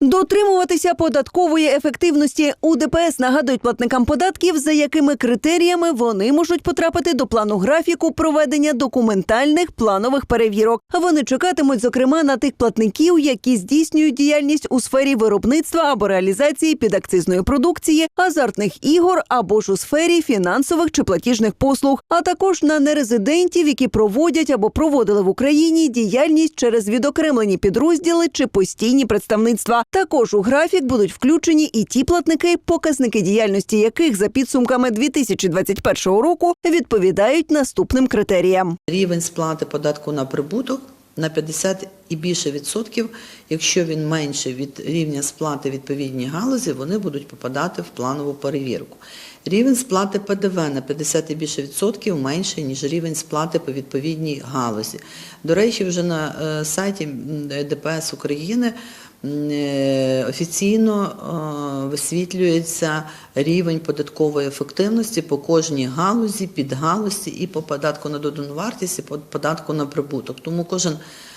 Дотримуватися податкової ефективності у ДПС нагадують платникам податків, за якими критеріями вони можуть потрапити до плану графіку проведення документальних планових перевірок. Вони чекатимуть, зокрема, на тих платників, які здійснюють діяльність у сфері виробництва або реалізації підакцизної продукції, азартних ігор або ж у сфері фінансових чи платіжних послуг, а також на нерезидентів, які проводять або проводили в Україні діяльність через відокремлені підрозділи чи постійні представництва. Також у графік будуть включені і ті платники, показники діяльності яких за підсумками 2021 року відповідають наступним критеріям. Рівень сплати податку на прибуток на 50 і більше відсотків. Якщо він менше від рівня сплати відповідній галузі, вони будуть попадати в планову перевірку. Рівень сплати ПДВ на 50 і більше відсотків менше, ніж рівень сплати по відповідній галузі. До речі, вже на е, сайті ДПС України е, офіційно е, висвітлюється рівень податкової ефективності по кожній галузі, підгалузі і по податку на додану вартість, і по податку на прибуток. Тому кожен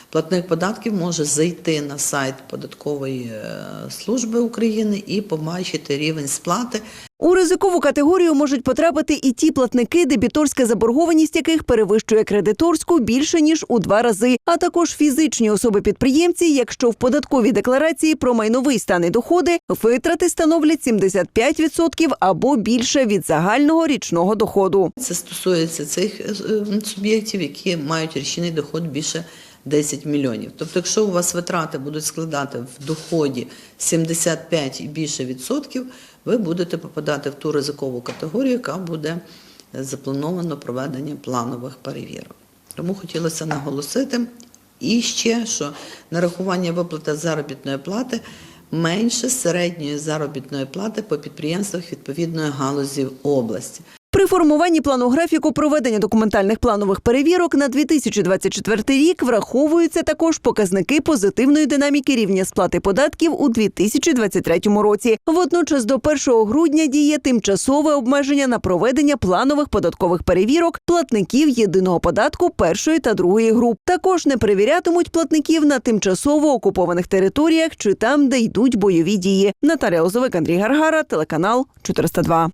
платник податків може зайти на сайт податкової е, служби України і побачити рівень сплати У ризикову категорію можуть потрапити і ті платники, дебіторська заборгованість яких перевищує кредиторську більше ніж у два рази, а також фізичні особи-підприємці, якщо в податковій декларації про майновий стан і доходи витрати становлять 75% або більше від загального річного доходу. Це стосується цих е, суб'єктів, які мають річний доход більше 10 мільйонів. Тобто, якщо у вас витрати будуть складати в доході 75 і більше відсотків, ви будете попадати в ту ризикову категорію, яка буде е, заплановано проведення планових перевірок. Тому хотілося наголосити і ще, що нарахування виплати заробітної плати менше середньої заробітної плати по підприємствах відповідної галузі області. При формуванні плану графіку проведення документальних планових перевірок на 2024 рік враховуються також показники позитивної динаміки рівня сплати податків у 2023 році. Водночас до 1 грудня діє тимчасове обмеження на проведення планових податкових перевірок платників єдиного податку першої та другої груп. Також не перевірятимуть платників на тимчасово окупованих територіях чи там, де йдуть бойові дії. Наталя Озовик, Андрій Гаргара, телеканал 402.